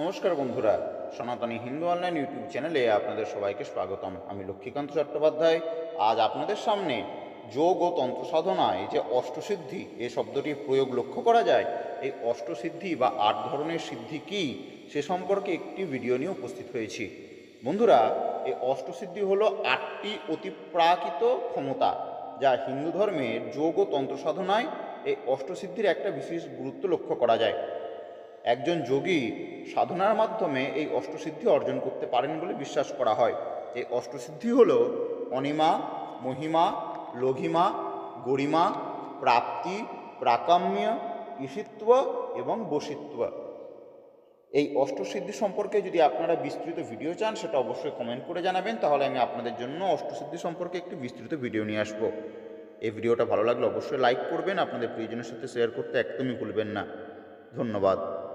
নমস্কার বন্ধুরা, সনাতনী হিন্দু অনলাইন ইউটিউব চ্যানেলে আপনাদের সবাইকে স্বাগতম। আমি লক্ষ্মীকান্ত চট্টোপাধ্যায়। আজ আপনাদের সামনে যোগ ও তন্ত্র সাধনায় যে অষ্টসিদ্ধি এই শব্দটির প্রয়োগ লক্ষ্য করা যায়? এই অষ্টসিদ্ধি বা আট ধরনের সিদ্ধি কী? সে সম্পর্কে একটি ভিডিও নিয়ে উপস্থিত হয়েছি। বন্ধুরা, এই অষ্টসিদ্ধি হলো আটটি অতিপ্রাকৃত ক্ষমতা, যা হিন্দু ধর্মে যোগ ও তন্ত্র সাধনায় এই অষ্টসিদ্ধির একটা বিশেষ গুরুত্ব লক্ষ্য করা যায়। একজন যোগী সাধনার মাধ্যমে এই অষ্টসিদ্ধি অর্জন করতে পারেন বলে বিশ্বাস করা হয়। এই অষ্টসিদ্ধি হল অনিমা, মহিমা, লঘিমা, গরিমা, প্রাপ্তি প্রাকাম্য ঈশিত্ব এবং বসিত্ব। এই অষ্টসিদ্ধি সম্পর্কে যদি আপনারা বিস্তৃত ভিডিও চান, সেটা অবশ্যই কমেন্ট করে জানাবেন। তাহলে আমি আপনাদের জন্য অষ্টসিদ্ধি সম্পর্কে একটি বিস্তৃত ভিডিও নিয়ে আসব। এই ভিডিওটা ভালো লাগলে অবশ্যই লাইক করবেন। আপনাদের প্রিয়জনের সাথে শেয়ার করতে একদমই ভুলবেন না। ধন্যবাদ।